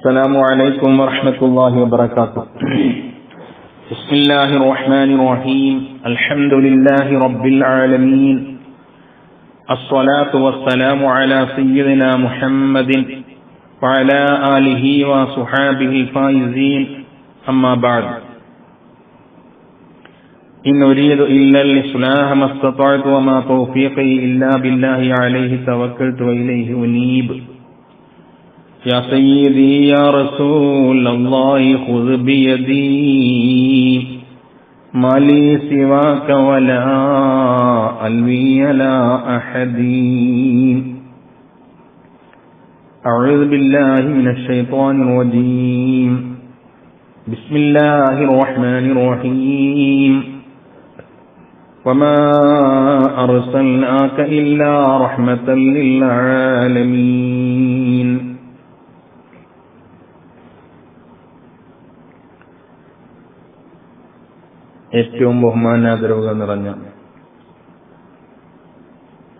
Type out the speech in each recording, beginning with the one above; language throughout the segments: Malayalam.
السلام عليكم ورحمة الله وبركاته. بسم الله الرحمن الرحيم. الحمد لله رب العالمين. الصلاة والسلام على سيدنا محمد وعلى آله وصحابه الفائزين. أما بعد. إن أريد إلا الإصلاح ما استطعت وما توفيقي إلا بالله عليه توكلت وإليه أنيب. يا سيدي يا رسول الله خذ بيدي. ما لي سواك ولا ألوي لا أحد. أعوذ بالله من الشيطان الرجيم. بسم الله الرحمن الرحيم. وما أرسلناك إلا رحمة للعالمين. ഏറ്റവും ബഹുമാനാദരവുകൾ നിറഞ്ഞ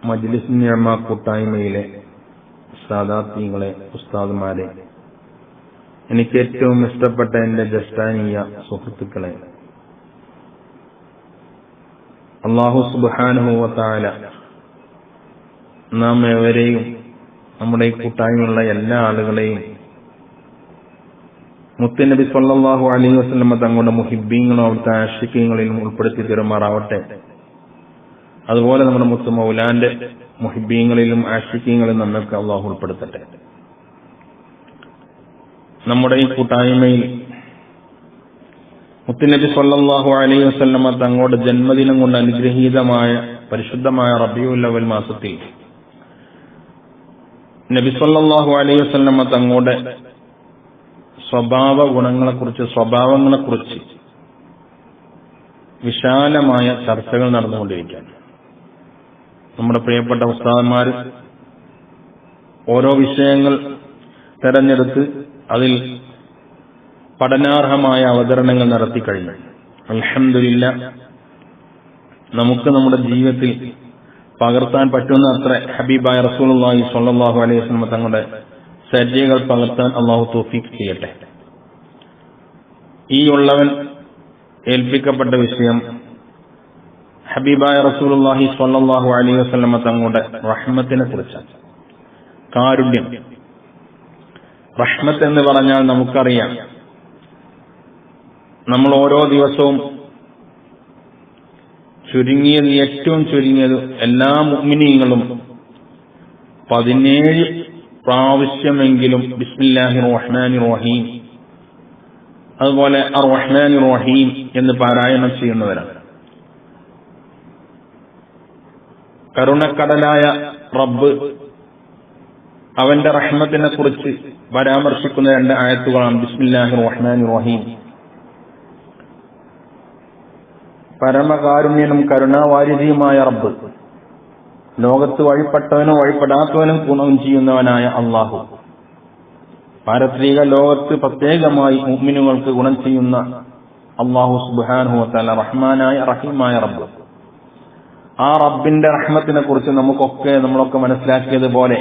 മജ്ലിസ് നിയമ കൂട്ടായ്മയിലെ സാദാത്യങ്ങളെ ഉസ്താദുമാരെ എനിക്ക് ഏറ്റവും ഇഷ്ടപ്പെട്ട എന്റെ ജസ്റ്റാനീയ സുഹൃത്തുക്കളെ അള്ളാഹു സുബാനുഭവത്തായ നാം എവരെയും നമ്മുടെ കൂട്ടായ്മയുള്ള എല്ലാ ആളുകളെയും മുത്തനബി സല്ലാഹു അലൈഹി വസ്ലമ തങ്ങളുടെ മുഹിബീങ്ങളും അവിടുത്തെ ആഷിക്കങ്ങളിലും ഉൾപ്പെടുത്തി തരുമാറാവട്ടെ അതുപോലെ നമ്മുടെ മുത്തു മൗലാന്റെ മുഹിബീങ്ങളിലും ആഷിക്കങ്ങളിലും നമ്മൾക്ക് അള്ളാഹു ഉൾപ്പെടുത്തട്ടെ. നമ്മുടെ ഈ കൂട്ടായ്മയിൽ മുത്തുനബി സല്ലാഹു അലൈഹി വസ്ലമ തങ്ങളുടെ ജന്മദിനം കൊണ്ട് അനുഗ്രഹീതമായ പരിശുദ്ധമായ റബിയുല്ലവൽ മാസത്തിൽ നബി സല്ലാഹു അലൈഹി വസ്ലമ തങ്ങളുടെ സ്വഭാവ ഗുണങ്ങളെക്കുറിച്ച് സ്വഭാവങ്ങളെക്കുറിച്ച് വിശാലമായ ചർച്ചകൾ നടന്നുകൊണ്ടിരിക്കുകയാണ്. നമ്മുടെ പ്രിയപ്പെട്ട ഉസ്താദന്മാർ ഓരോ വിഷയങ്ങൾ തെരഞ്ഞെടുത്ത് അതിൽ പഠനാർഹമായ അവതരണങ്ങൾ നടത്തി കഴിഞ്ഞു. അലഹമില്ല നമുക്ക് നമ്മുടെ ജീവിതത്തിൽ പകർത്താൻ പറ്റുന്ന അത്ര ഹബീബായ റസൂലി സൊല്ലാഹു അലൈഹി വസ്ലമ തങ്ങളുടെ ചര്യകൾ പകർത്താൻ അള്ളാഹു തോഫീക്ക് ചെയ്യട്ടെ. ഈ ഉള്ളവൻ ഏൽപ്പിക്കപ്പെട്ട വിഷയം ഹബീബായ റസൂലുള്ളാഹി സ്വല്ലല്ലാഹു അലൈഹി വസല്ലമ തങ്ങളുടെ റഹ്മത്തിനെ കുറിച്ചാണ്. കാരുണ്യം. റഹ്മത്ത് എന്ന് പറഞ്ഞാൽ നമുക്കറിയാം. നമ്മൾ ഓരോ ദിവസവും ചുരുങ്ങിയത് ഏറ്റവും ചുരുങ്ങിയത് എല്ലാ മുഅ്മിനീങ്ങളും പതിനേഴ് പ്രാവശ്യമെങ്കിലും ബിസ്മില്ലാഹി റഹ്മാനി റഹീം അതുപോലെ അർ റഹ്മാനി റഹീം എന്ന് പാരായണം ചെയ്യുന്നവരാണ്. കരുണക്കടലായ റബ്ബ് അവന്റെ റഹ്മത്തിനെ കുറിച്ച് പരാമർശിക്കുന്ന രണ്ട് ആയത്തുകളാണ് ബിസ്മില്ലാഹി റഹ്മാനി റഹീം പരമകാരുണ്യനും കരുണാവാരിധിയുമായ റബ്ബ് ലോകത്ത് വഴിപ്പെട്ടവനും വഴിപ്പെടാത്തവനും ഗുണം ചെയ്യുന്നവനായ അള്ളാഹു. പാരത്രിക ലോകത്ത് പ്രത്യേകമായി മുഅ്മിനുകൾക്ക് ഗുണം ചെയ്യുന്ന അള്ളാഹു സുബാനുഹത്തല റഹ്മാനായ റഹീമായ റബ്ബ്. ആ റബ്ബിന്റെ റഹ്മത്തിനെ കുറിച്ച് നമുക്കൊക്കെ നമ്മളൊക്കെ മനസ്സിലാക്കിയതുപോലെ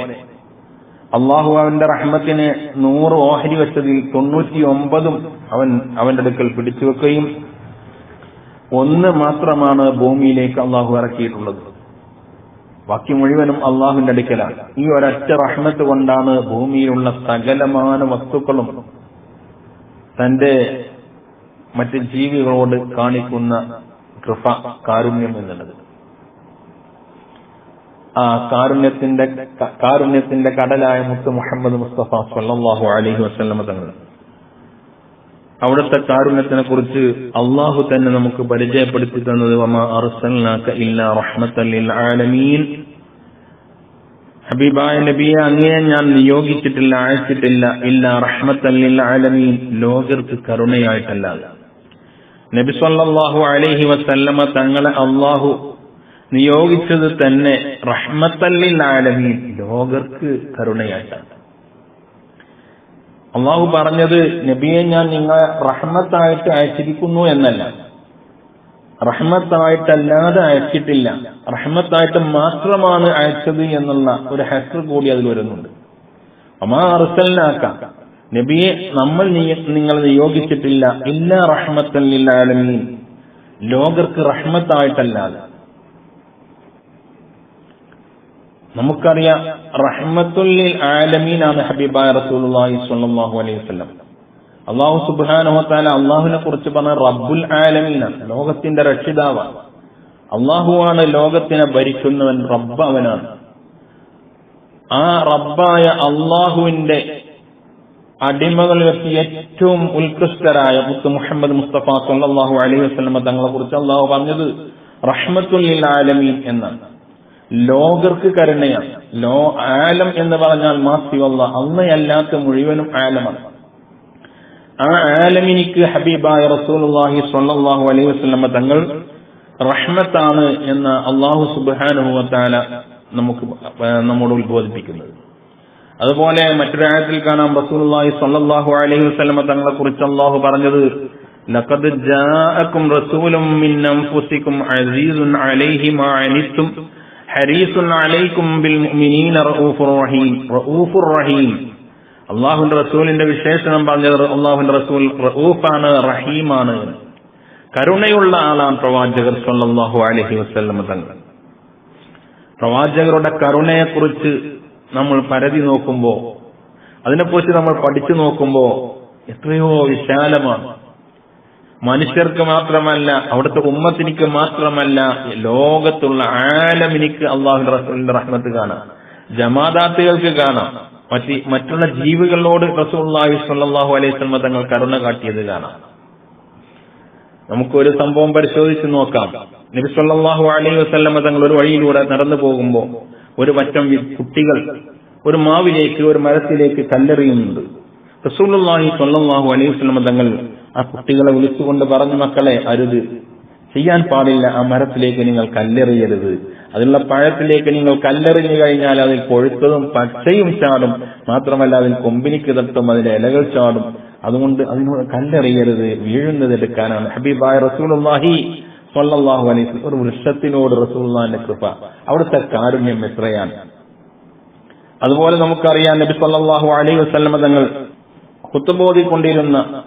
അള്ളാഹു അവന്റെ റഹ്മത്തിന് നൂറ് ഓഹരി വെച്ചതിൽ തൊണ്ണൂറ്റി ഒമ്പതും അവൻ അവന്റെ അടുക്കൽ പിടിച്ചു വെക്കുകയും ഒന്ന് മാത്രമാണ് ഭൂമിയിലേക്ക് അള്ളാഹു ഇറക്കിയിട്ടുള്ളത്. ബാക്കി മുഴുവനും അള്ളാഹുവിന്റെ അടുക്കലാണ്. ഈ ഒരൊറ്റ റഹ്മത്ത് കൊണ്ടാണ് ഭൂമിയിലുള്ള സകലമാന വസ്തുക്കളും തന്റെ മറ്റ് ജീവികളോട് കാണിക്കുന്ന കൃപ കാരുണ്യം എന്നുള്ളത്. ആ കാരുണ്യത്തിന്റെ കാരുണ്യത്തിന്റെ കടലായ മുത്ത് മുഹമ്മദ് മുസ്തഫ സല്ലാഹു അലഹി വസ്ലമ തങ്ങൾ. അവിടുത്തെ കാരുണ്യത്തിനെ കുറിച്ച് അള്ളാഹു തന്നെ നമുക്ക് പരിചയപ്പെടുത്തി തന്നത് വമാ അർസൽനാക ഇല്ല റഹ്മത്തല്ലിൽ ആലമീൻ ഹബീബായ നബിയെ അങ്ങേ ഞാൻ നിയോഗിച്ചിട്ടില്ല അയച്ചിട്ടില്ല ഇല്ല റഹ്മത്തല്ലാലമീൻ ലോകർക്ക് കരുണയായിട്ടല്ലാതെ. നബി സല്ലാഹു അലൈഹി വസല്ലമ തങ്ങളെ അള്ളാഹു നിയോഗിച്ചത് തന്നെ റഹ്മത്തല്ലാലമീൻ ലോകർക്ക് കരുണയായിട്ടാണ്. അള്ളാഹു പറഞ്ഞത് നബിയെ ഞാൻ നിങ്ങളെ റഹ്മത്തായിട്ട് അയച്ചിരിക്കുന്നു എന്നല്ല. റഹ്മത്തായിട്ടല്ലാതെ അയച്ചിട്ടില്ല. റഹ്മത്തായിട്ട് മാത്രമാണ് അയച്ചത് എന്നുള്ള ഒരു ഹെസർ കൂടി അതിൽ വരുന്നുണ്ട്. അമാ അർസലിനാക്ക നബിയെ നമ്മൾ നിങ്ങൾ നിയോഗിച്ചിട്ടില്ല. ഇല്ല റഹ്മത്തല്ലാലമീൻ ലോകർക്ക് റഹ്മത്തായിട്ടല്ലാതെ. നമുക്കറിയാം റഹ്മത്തുല്ലിൽ ആലമീനാണ് ഹബീബായ റസൂലുള്ളാഹി സ്വല്ലല്ലാഹു അലൈഹി വസല്ലം. അള്ളാഹു സുബാനോത്താല അള്ളാഹുവിനെ കുറിച്ച് പറഞ്ഞ റബ്ബുൽ ആലമീന ലോകത്തിന്റെ രക്ഷിതാവാണ്. അള്ളാഹുവാണ് ലോകത്തിനെ ഭരിക്കുന്നവൻ റബ്ബ് അവനാണ് ആ റബ്ബായ അള്ളാഹുവിന്റെ അടിമകളിൽ വെച്ച് ഏറ്റവും ഉത്കൃഷ്ടരായ മുത്ത് മുഹമ്മദ് മുസ്തഫ സല്ലാഹു അലൈഹി വസ്ലമ തങ്ങളെ കുറിച്ച് അള്ളാഹു പറഞ്ഞത് റഹ്മത്തുൽ ആലമീൻ എന്നാണ്. ലോകർക്ക് കരുണയാണ്. ലോ ആലം എന്ന് പറഞ്ഞാൽ മാസിവല്ല അന്നയല്ലാത്ത മുഴുവനും ആലമാണ്. ആ ആലമിനിക്ക് ഹബീബായ റസൂലുള്ളാഹി സ്വല്ലല്ലാഹു അലൈഹി വസല്ലമ തങ്ങൾ റഹ്മത്താണ് എന്ന് അള്ളാഹു സുബ്ഹാനഹു വതആല നമുക്ക് നമ്മോട് ഉത്ബോധിപ്പിക്കുന്നത്. അതുപോലെ മറ്റൊരാഴത്തിൽ കാണാം റസൂലുള്ളാഹി സ്വല്ലല്ലാഹു അലൈഹി വസല്ലമ തങ്ങളെ കുറിച്ച് അള്ളാഹു പറഞ്ഞത് റഹീം. അള്ളാഹുന്റെ റസൂലിന്റെ വിശേഷണം പറഞ്ഞത് അള്ളാഹുന്റെ റസൂൽ റഊഫാണ് റഹീമാണ്. കരുണയുള്ള ആളാണ് പ്രവാചകർ സല്ലല്ലാഹു അലൈഹി വസ്ലമ തങ്ങൾ. പ്രവാചകരുടെ കരുണയെക്കുറിച്ച് നമ്മൾ പരതി നോക്കുമ്പോ അതിനെക്കുറിച്ച് നമ്മൾ പഠിച്ചു നോക്കുമ്പോ എത്രയോ വിശാലമാണ്. മനുഷ്യർക്ക് മാത്രമല്ല അവിടുത്തെ ഉമ്മത്തിനിക്ക് മാത്രമല്ല ലോകത്തുള്ള ആലമിനിക്ക് അള്ളാഹുന്റെ റസൂലിന്റെ റഹ്മത്ത് കാണാം. ജമാദാത്തുകൾക്ക് കാണാം. മറ്റ് മറ്റുള്ള ജീവികളോട് റസൂള്ളാഹി സ്വല്ലല്ലാഹു അലൈഹി വസല്ലം തങ്ങൾ കരുണ കാട്ടിയത് കാണാം. നമുക്കൊരു സംഭവം പരിശോധിച്ച് നോക്കാം. നബി സല്ലാഹു അലൈഹി വസല്ലം തങ്ങൾ ഒരു വഴിയിലൂടെ നടന്നു പോകുമ്പോൾ ഒരു പറ്റം കുട്ടികൾ ഒരു മാവിലേക്ക് ഒരു മരത്തിലേക്ക് കല്ലെറിയുന്നുണ്ട്. റസൂലുള്ളാഹി സ്വല്ലല്ലാഹു അലൈഹി വസ്ലമ തങ്ങൾ ആ കുട്ടികളെ വിളിച്ചുകൊണ്ട് പറഞ്ഞു മക്കളെ അരുത്. ചെയ്യാൻ പാടില്ല ആ മരത്തിലേക്ക് നിങ്ങൾ കല്ലെറിയരുത്. അതിനുള്ള പഴത്തിലേക്ക് നിങ്ങൾ കല്ലെറിഞ്ഞു കഴിഞ്ഞാൽ അതിൽ കൊഴുത്തതും പച്ചയും ചാടും. മാത്രമല്ല അതിൽ കൊമ്പിനി തട്ടും അതിന്റെ ഇലകൾ ചാടും. അതുകൊണ്ട് അതിനോട് കല്ലെറിയരുത് വീഴുന്നത് എടുക്കാനാണ്. ഹബീബായ റസൂലുള്ളാഹി സ്വല്ലല്ലാഹു അലൈഹി ഒരു വൃക്ഷത്തിനോട് റസൂലുള്ളാഹിന്റെ കൃപ. അവിടുത്തെ കാരുണ്യം എത്രയാണ്? അതുപോലെ നമുക്കറിയാം നബി സല്ലല്ലാഹു അലൈഹി വസല്ലമ തങ്ങൾ കുത്തുബോധിക്കൊണ്ടിരുന്ന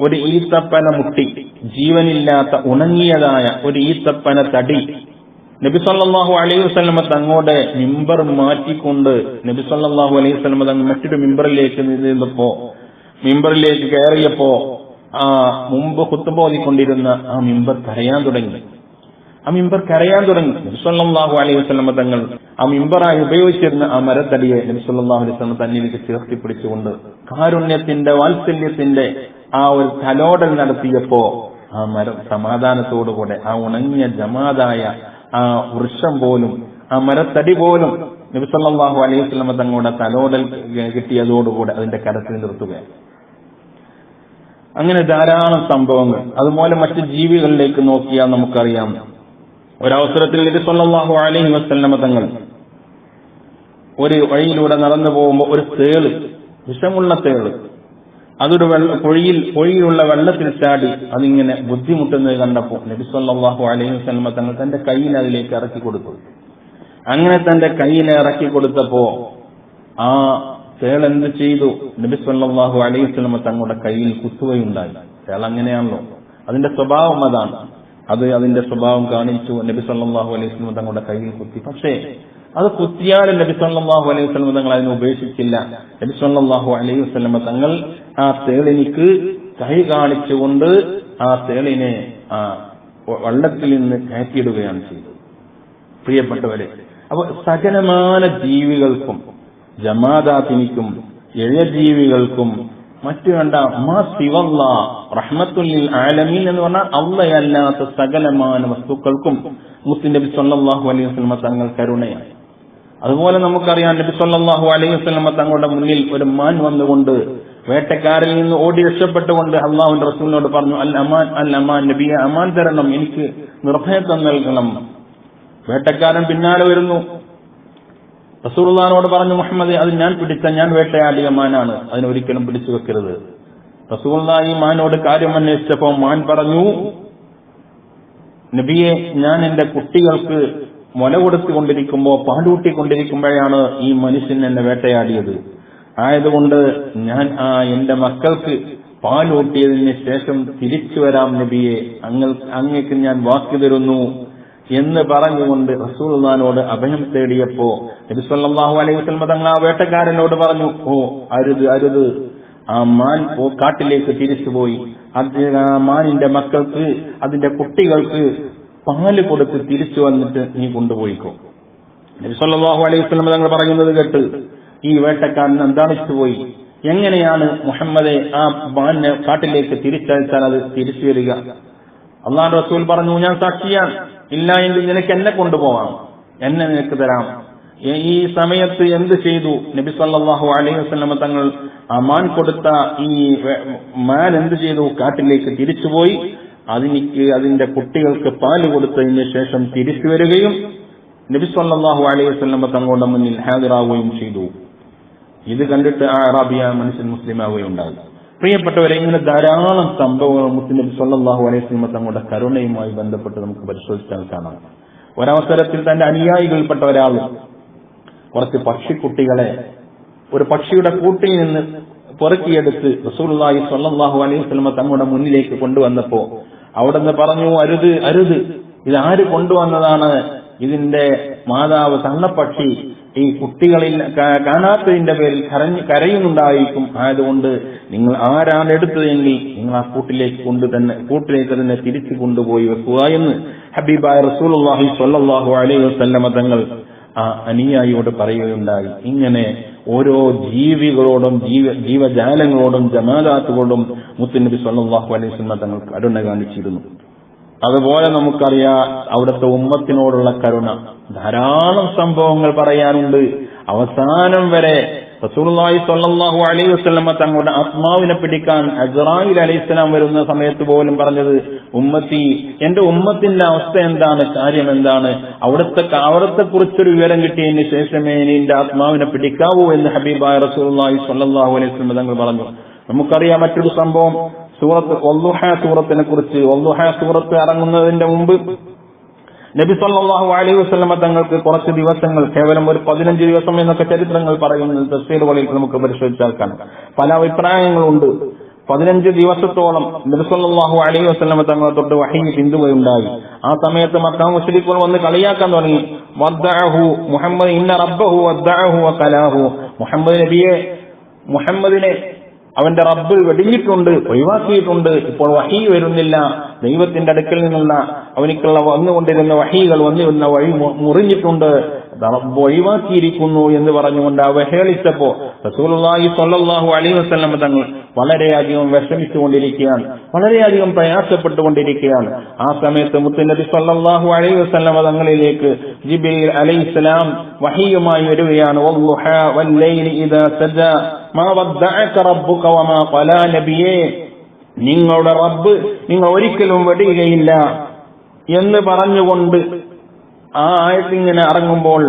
ഒരു ഈത്തപ്പന മുട്ടി ജീവനില്ലാത്ത ഉണങ്ങിയതായ ഒരു ഈത്തപ്പന തടി. നബിസല്ലാഹു അലൈഹി വസ്ലമ തങ്ങളുടെ മിമ്പർ മാറ്റിക്കൊണ്ട് നബിസല്ലാഹു അലൈഹി വസ്ലമ തങ്ങൾ മറ്റൊരു മിമ്പറിലേക്ക് നിന്നപ്പോ മിമ്പറിലേക്ക് കയറിയപ്പോ ആ മുമ്പ് കുത്തുപോതിക്കൊണ്ടിരുന്ന ആ മിമ്പർ കരയാൻ തുടങ്ങി. ആ മിമ്പർ കരയാൻ തുടങ്ങി. നബിസ്വല്ലാഹു അലൈഹി വസല്ലമ തങ്ങൾ ആ മിമ്പറായി ഉപയോഗിച്ചിരുന്ന ആ മരത്തടിയെ നബിസ്വല്ലാഹു അലൈഹി വസ്ലമ തന്നിലേക്ക് ചേർത്തി പിടിച്ചുകൊണ്ട് കാരുണ്യത്തിന്റെ വാത്സല്യത്തിന്റെ ആ ഒരു തലോടൽ നടത്തിയപ്പോ ആ മരം സമാധാനത്തോടുകൂടെ ആ ഉണങ്ങിയ ജമാതായ ആ വൃക്ഷം പോലും ആ മരത്തടി പോലും നബി സല്ലല്ലാഹു അലൈഹി വസല്ലമ തങ്ങളുടെ തലോടൽ കിട്ടിയതോടുകൂടെ അതിന്റെ കരത്തിൽ നിർത്തുകയാണ്. അങ്ങനെ ധാരാളം സംഭവങ്ങൾ. അതുപോലെ മറ്റ് ജീവികളിലേക്ക് നോക്കിയാൽ നമുക്കറിയാം. ഒരവസരത്തിൽ നബി സല്ലല്ലാഹു അലൈഹി വസല്ലമ തങ്ങൾ ഒരു വഴിയിലൂടെ നടന്നു പോകുമ്പോൾ ഒരു തേൾ വിഷമുള്ള തേൾ. അതൊരു വെള്ള പൊഴിയിൽ പൊഴിയിലുള്ള വെള്ളത്തിൽ ചാടി അതിങ്ങനെ ബുദ്ധിമുട്ടുന്നത് കണ്ടപ്പോൾ നബി സല്ലല്ലാഹു അലൈഹി വസല്ലമ തങ്ങൾ തന്റെ കയ്യിൽ അതിലേക്ക് ഇറക്കി കൊടുത്തു. അങ്ങനെ തന്റെ കയ്യിൽ ഇറക്കി കൊടുത്തപ്പോ ആ തേൾ എന്ത് ചെയ്തു? നബി സല്ലല്ലാഹു അലൈഹി വസല്ലമ തങ്ങളുടെ കയ്യിൽ കുത്തുകയുണ്ടായി. തേൾ അങ്ങനെയാണല്ലോ. അതിന്റെ സ്വഭാവം അതാണ്. അത് അതിന്റെ സ്വഭാവം കാണിച്ചു. നബി സല്ലാഹു അലൈഹി സ്വലം തങ്ങളുടെ കയ്യിൽ കുത്തി. പക്ഷേ അത് കുത്തിയാലും നബി സല്ലാഹു അലൈഹി സ്വലം തങ്ങൾ അതിനെ ഉപേക്ഷിച്ചില്ല. നബി സല്ലാഹു അലൈഹി വസ്ലമ തങ്ങൾ ആ തേളിനിക്ക് കൈ കാണിച്ചുകൊണ്ട് ആ തേളിനെ ആ വള്ളത്തിൽ നിന്ന് കയറ്റിയിടുകയാണ് ചെയ്തത്. പ്രിയപ്പെട്ടവരെ അപ്പൊ സകലമാന ജീവികൾക്കും ജമാദാത്തിനിക്കും ഇഴജീവികൾക്കും മറ്റു വേണ്ട. മാ സിവല്ല. റഹ്മത്തുല്ലിൽ ആലമീൻ എന്ന് പറഞ്ഞാൽ അള്ളയല്ലാത്ത സകലമാന വസ്തുക്കൾക്കും മുസ്ലിം നബി സല്ലാഹു അലൈഹി വസ്ലമ തങ്ങൾ കരുണയാണ്. അതുപോലെ നമുക്കറിയാം നബി സല്ലാഹു അലൈഹി വസ്ലമ തങ്ങളുടെ മുന്നിൽ ഒരു മാൻ വന്നുകൊണ്ട് വേട്ടക്കാരിൽ നിന്ന് ഓടി രക്ഷപ്പെട്ടുകൊണ്ട് അള്ളാഹുന്റെ റസൂലിനോട് പറഞ്ഞു അൽ അമാൻ അൽ അമാൻ നബിയെ അമാൻ തരണം. എനിക്ക് നിർഭയത്വം നൽകണം. വേട്ടക്കാരൻ പിന്നാലെ വരുന്നു. റസൂർദാനോട് പറഞ്ഞു മുഹമ്മദ് അത് ഞാൻ പിടിച്ച ഞാൻ വേട്ടയാടിയ മാനാണ്. അതിനൊരിക്കലും പിടിച്ചു വെക്കരുത്. റസൂള്ള ഈ മാനോട് കാര്യം അന്വേഷിച്ചപ്പോൾ മാൻ പറഞ്ഞു നബിയെ ഞാൻ എന്റെ കുട്ടികൾക്ക് മുല കൊടുത്തുകൊണ്ടിരിക്കുമ്പോ പാലൂട്ടിക്കൊണ്ടിരിക്കുമ്പോഴാണ് ഈ മനുഷ്യൻ എന്നെ വേട്ടയാടിയത്. ആയതുകൊണ്ട് ഞാൻ ആ എന്റെ മക്കൾക്ക് പാലൂട്ടിയതിന് ശേഷം തിരിച്ചു വരാം നബിയെ. അങ്ങ് അങ്ങേക്ക് ഞാൻ വാക്ക് തരുന്നു. എന്ന് പറഞ്ഞുകൊണ്ട് റസൂൽദാനോട് അഭയം തേടിയപ്പോ നബിസ്വല്ലാഹു അലൈഹി വസ്ലമ തങ്ങൾ ആ വേട്ടക്കാരനോട് പറഞ്ഞു ഓ അരുത് അരുത്. ആ മാൻ ഓ കാട്ടിലേക്ക് തിരിച്ചുപോയി അത് ആ മാനിന്റെ മക്കൾക്ക് അതിന്റെ കുട്ടികൾക്ക് പാൽ കൊടുത്ത് തിരിച്ചു വന്നിട്ട് നീ കൊണ്ടുപോയിക്കോ. നബിസ്വല്ലാഹു അലൈഹി വസ്ലമ തങ്ങൾ പറയുന്നത് കേട്ട് ഈ വേട്ടക്കാരൻ അന്താളിച്ചുപോയി എങ്ങനെയാണ് മുഹമ്മദെ ആ മാനിനെ കാട്ടിലേക്ക് തിരിച്ചയച്ചാൽ അത് തിരിച്ചു വരിക? അള്ളാഹ് റസൂൽ പറഞ്ഞു ഞാൻ സാക്ഷിയാണ്. ഇല്ല എങ്കിൽ നിനക്ക് എന്നെ കൊണ്ടുപോവാം എന്നെ നിനക്ക് തരാം. ഈ- സമയത്ത് എന്ത് ചെയ്തു? നബി സല്ലാഹു അലൈഹി വസല്ലമ തങ്ങൾ ആ മാൻ കൊടുത്ത ഈ മാൻ എന്ത് ചെയ്തു? കാട്ടിലേക്ക് തിരിച്ചുപോയി. അതിനിക്ക് അതിന്റെ കുട്ടികൾക്ക് പാൽ കൊടുത്തതിന് ശേഷം തിരിച്ചു വരികയും നബി സല്ലാഹു അലൈഹി വസല്ലമ തങ്ങളുടെ മുന്നിൽ ഹാജരാകുകയും ചെയ്തു. ഇത് കണ്ടിട്ട് ആ അറാബിയ മനുഷ്യൻ മുസ്ലിമാവുകയുണ്ടാകും പ്രിയപ്പെട്ടവരെ ഇങ്ങനെ ധാരാളം സംഭവങ്ങൾ മുസ്ലിം സല്ലാഹു അലൈഹി സ്വലമ തങ്ങളുടെ കരുണയുമായി ബന്ധപ്പെട്ട് നമുക്ക് പരിശോധിച്ചാൽ കാണാം. ഒരവസരത്തിൽ തന്റെ അനുയായികൾപ്പെട്ട ഒരാൾ കുറച്ച് പക്ഷിക്കുട്ടികളെ ഒരു പക്ഷിയുടെ കൂട്ടിൽ നിന്ന് പൊറുക്കിയെടുത്ത് റസൂലുള്ളാഹി സ്വല്ലല്ലാഹു അലൈഹി സ്വലമ തങ്ങളുടെ മുന്നിലേക്ക് കൊണ്ടുവന്നപ്പോ അവിടുന്ന് പറഞ്ഞു അരുത് അരുത്. ഇത് ആര് കൊണ്ടുവന്നതാണ്? ഇതിന്റെ മാതാവ് തള്ളപ്പക്ഷി ഈ കുട്ടികളിൽ കാണാത്തതിന്റെ പേരിൽ കരഞ്ഞ് കരയുന്നുണ്ടായിരിക്കും. ആയതുകൊണ്ട് നിങ്ങൾ ആരാണ് എടുത്തതെങ്കിൽ നിങ്ങൾ ആ കൂട്ടിലേക്ക് കൊണ്ട് തന്നെ കൂട്ടിലേക്ക് തന്നെ തിരിച്ചു കൊണ്ടുപോയി വെക്കുക എന്ന് ഹബീബായ റസൂലുള്ളാഹി സ്വല്ലല്ലാഹു അലൈഹി വസല്ലമ തങ്ങൾ ആ അനുയായിയോട് പറയുകയുണ്ടായി. ഇങ്ങനെ ഓരോ ജീവികളോടും ജീവ ജീവജാലങ്ങളോടും ജമാലാത്തുകളോടും മുത്തുനബി സല്ലല്ലാഹു അലൈഹി വസല്ലമ തങ്ങൾ കരുണ കാണിച്ചിരുന്നു. അതുപോലെ നമുക്കറിയാം അവിടുത്തെ ഉമ്മത്തിനോടുള്ള കരുണ. ധാരാളം സംഭവങ്ങൾ പറയാനുണ്ട്. അവസാനം വരെ റസൂലുള്ളാഹി സ്വല്ലല്ലാഹു അലൈഹി വസല്ലമ തങ്ങളുടെ ആത്മാവിനെ പിടിക്കാൻ അസ്രായിൽ അലൈഹിസ്സലാം വരുന്ന സമയത്ത് പോലും പറഞ്ഞത് ഉമ്മത്തി എന്റെ ഉമ്മത്തിന്റെ അവസ്ഥ എന്താണ്? കാര്യം എന്താണ്? അവിടുത്തെ അവിടത്തെ കുറിച്ചൊരു വിവരം കിട്ടിയതിന് ശേഷമേ ഇനി എന്റെ ആത്മാവിനെ പിടിക്കാവൂ എന്ന് ഹബീബായ റസൂലുള്ളാഹി സ്വല്ലല്ലാഹു അലൈഹി വസല്ലം തങ്ങൾ പറഞ്ഞു. നമുക്കറിയാം മറ്റൊരു സംഭവം. സൂറത്ത് ഒല്ലുഹ സൂറത്തിനെ കുറിച്ച് ഒല്ലുഹ സൂറത്ത് ഇറങ്ങുന്നതിന്റെ മുമ്പ് നബി സല്ലാഹു അലൈഹി വസ്ലമ തങ്ങൾക്ക് കുറച്ച് ദിവസങ്ങൾ കേവലം ഒരു പതിനഞ്ച് ദിവസം എന്നൊക്കെ ചരിത്രങ്ങൾ പറയുന്നത് തഫ്സീറുകളിൽ നമുക്ക് പരിശോധിച്ചാൽ കാണാം. പല അഭിപ്രായങ്ങളുണ്ട്. പതിനഞ്ച് ദിവസത്തോളം നബി സല്ലല്ലാഹു അലൈഹി വസ്ലമ തങ്ങളെ തൊട്ട് വഹി പിന്തുകയുണ്ടായി ആ സമയത്ത് മക്കാം മുസ്ലിക്കുകൾ വന്ന് കളിയാക്കാൻ തുടങ്ങി. വദ്ദഅഹു മുഹമ്മദ് ഇന്ന റബ്ബഹു വദ്ദഅഹു വഖലാഹു മുഹമ്മദ് നബിയെ മുഹമ്മദിനെ അവന്റെ റബ്ബ് വെടിഞ്ഞിട്ടുണ്ട് ഒഴിവാക്കിയിട്ടുണ്ട്. ഇപ്പോൾ വഹി വരുന്നില്ല. ദൈവത്തിന്റെ അടുക്കൽ നിന്നുള്ള അവനിക്കുള്ള വന്നുകൊണ്ടിരുന്ന വഹികൾ വന്നിരുന്ന വഴി മുറിഞ്ഞിട്ടുണ്ട്. ഒഴിവാക്കിയിരിക്കുന്നു എന്ന് പറഞ്ഞുകൊണ്ട് അവഹേളിച്ചപ്പോ റസൂലുള്ളാഹി സ്വല്ലല്ലാഹു അലൈഹി വസല്ലം തങ്ങൾ വളരെയധികം വിഷമിച്ചുകൊണ്ടിരിക്കുകയാണ്. വളരെയധികം പ്രയാസപ്പെട്ടുകൊണ്ടിരിക്കുകയാണ്. ആ സമയത്ത് മുത്തുനബി സ്വല്ലല്ലാഹു അലൈഹി വസല്ലം തങ്ങളിലേക്ക് ജിബ്രീൽ അലൈഹിസ്സലാം വഹിയുമായി വരികയാണ്. നിങ്ങളുടെ റബ്ബ് നിങ്ങൾ ഒരിക്കലും വെടിയുകയില്ല. എന്ന് പറഞ്ഞുകൊണ്ട് ആ ആയത്ത് ഇങ്ങനെ ഇറങ്ങുമ്പോൾ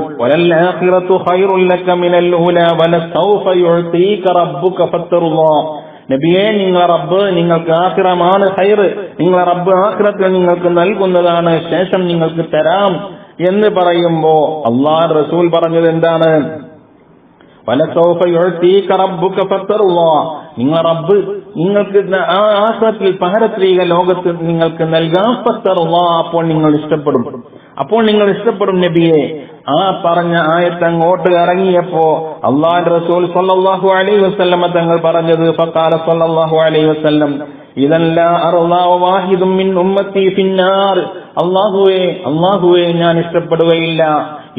നബിയെ നിങ്ങൾ റബ്ബ് നിങ്ങൾക്ക് ആഖിറമാണ് ഹൈർ നിങ്ങളെ റബ്ബ് ആഖിറത്തിൽ നിങ്ങൾക്ക് നൽകുന്നതാണ് ശേഷം നിങ്ങൾക്ക് തരാം എന്ന് പറയുമ്പോ അള്ളാഹ് റസൂൽ പറഞ്ഞത് എന്താണ്? നിങ്ങളെ റബ്ബ് നിങ്ങൾക്ക് ന- ആ ആഖിറത്തിൽ പാരത്രിക ലോകത്ത് നിങ്ങൾക്ക് നൽകാം അപ്പോൾ നിങ്ങൾ ഇഷ്ടപ്പെടും. അപ്പോൾ നിങ്ങൾ ഇഷ്ടപ്പെടും നബിയെ. ആ പറഞ്ഞ ആയത്ത് അങ്ങോട്ട് ഇറങ്ങിയപ്പോ അള്ളാഹ് റസൂൽ അലൈഹി വസല്ലമ തങ്ങൾ പറഞ്ഞത് സല്ലല്ലാഹു അലൈഹി വസല്ലം ഇതല്ലാഹിദും അള്ളാഹുവേ അള്ളാഹുവേ ഞാൻ ഇഷ്ടപ്പെടുകയില്ല.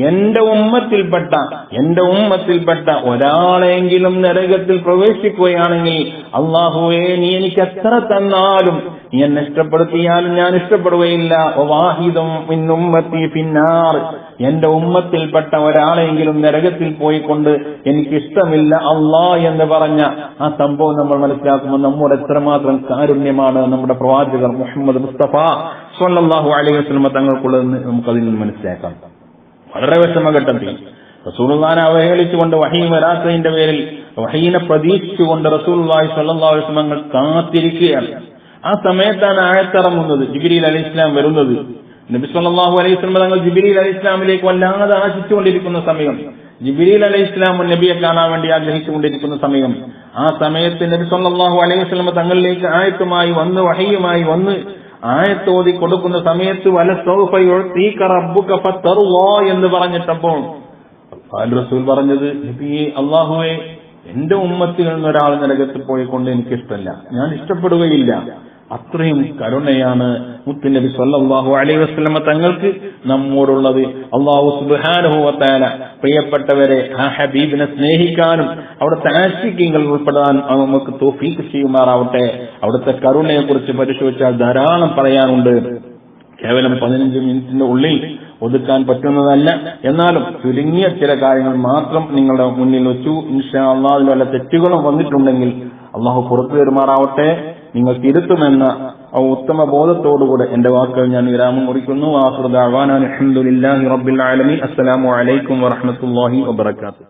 എന്റെ ഉമ്മത്തിൽപ്പെട്ട എന്റെ ഉമ്മത്തിൽപ്പെട്ട ഒരാളെങ്കിലും നരകത്തിൽ പ്രവേശിക്കുകയാണെങ്കിൽ അള്ളാഹുവേ നീ എനിക്ക് എത്ര തന്നാലും നീ എന്നെ ഇഷ്ടപ്പെടുത്തിയാലും ഞാൻ ഇഷ്ടപ്പെടുകയില്ല. ഉമ്മത്തി ഫിന്നാർ. എന്റെ ഉമ്മത്തിൽപ്പെട്ട ഒരാളെങ്കിലും നരകത്തിൽ പോയിക്കൊണ്ട് എനിക്ക് ഇഷ്ടമില്ല അള്ളാ എന്ന് പറഞ്ഞ ആ സംഭവം നമ്മൾ മനസ്സിലാക്കുമ്പോൾ നമ്മുടെ എത്രമാത്രം കാരുണ്യമാണ് നമ്മുടെ പ്രവാചകർ മുഹമ്മദ് മുസ്തഫ സ്വല്ലല്ലാഹു അലൈഹി വസ്ലമ തങ്ങൾക്കുള്ളതെന്ന് നമുക്കതിൽ നിന്ന് മനസ്സിലാക്കാം. വളരെ വിഷമഘട്ടത്തിൽ റസൂലുള്ളാനെ അവഹേളിച്ചുകൊണ്ട് വഹീ വരാത്തതിന്റെ പേരിൽ വഹീനെ പ്രതീക്ഷിച്ചുകൊണ്ട് റസൂലുള്ളാഹി സ്വല്ലല്ലാഹു തങ്ങൾ കാത്തിരിക്കുകയാണ്. ആ സമയത്താണ് ആയത്തിറങ്ങുന്നത് ജിബിരിൽ അലൈഹി ഇസ്ലാം വരുന്നത്. നബി സല്ലല്ലാഹു അലൈഹി വസല്ലം തങ്ങൾ ജിബിരിൽ അലൈഹി ഇസ്ലാമിലേക്ക് വല്ലാതെ ആശിച്ചുകൊണ്ടിരിക്കുന്ന സമയം. ജിബിരിൽ അലൈഹി ഇസ്ലാം നബിയെ കാണാൻ വേണ്ടി ആഗ്രഹിച്ചുകൊണ്ടിരിക്കുന്ന സമയം. ആ സമയത്ത് നബി സല്ലല്ലാഹു അലൈഹി വസല്ലം തങ്ങളിലേക്ക് ആയത്തുമായി വന്ന് വഹയുമായി വന്ന് ആയത്തോതി കൊടുക്കുന്ന സമയത്ത് വല എന്ന് പറഞ്ഞിട്ടപ്പോൾ റസൂൽ പറഞ്ഞത് അള്ളാഹുവെ എന്റെ ഉമ്മത്തിൽ നിന്നൊരാൾ നരകത്ത് പോയിക്കൊണ്ട് എനിക്ക് ഇഷ്ടമല്ല ഞാൻ ഇഷ്ടപ്പെടുകയില്ല. അത്രയും കരുണയാണ് മുത്തുനബി സല്ലാഹു അലൈഹി വസ്ലമ തങ്ങൾക്ക് നമ്മോടുള്ളത്. അള്ളാഹു സുബ്ഹാനഹു വതആല പ്രിയപ്പെട്ടവരെ ആ ഹബീബിനെ സ്നേഹിക്കാനും അവിടുത്തെ ആശിക്കങ്ങൾ ഉൾപ്പെടാൻ നമുക്ക് തോഫീക്ക് ചെയ്യുമാറാവട്ടെ. അവിടുത്തെ കരുണയെ കുറിച്ച് പരിശോധിച്ചാൽ ധാരാളം പറയാനുണ്ട്. കേവലം പതിനഞ്ച് മിനിറ്റിന്റെ ഉള്ളിൽ ഒതുക്കാൻ പറ്റുന്നതല്ല. എന്നാലും ചുരുങ്ങിയ ചില കാര്യങ്ങൾ മാത്രം നിങ്ങളുടെ മുന്നിൽ വെച്ചു. ഇൻഷാ അള്ളാഹ് വല്ല തെറ്റുകളും വന്നിട്ടുണ്ടെങ്കിൽ അള്ളാഹു പുറത്തു പെരുമാറാവട്ടെ നിങ്ങൾ തിരുത്തുമെന്ന ഉത്തമ ബോധത്തോടുകൂടെ എന്റെ വാക്കുകൾ ഞാൻ വിരാമം കുറിക്കുന്നു അസ്സലാമു അലൈക്കും വറഹമത്തല്ലാഹി വബർക്കാത്തു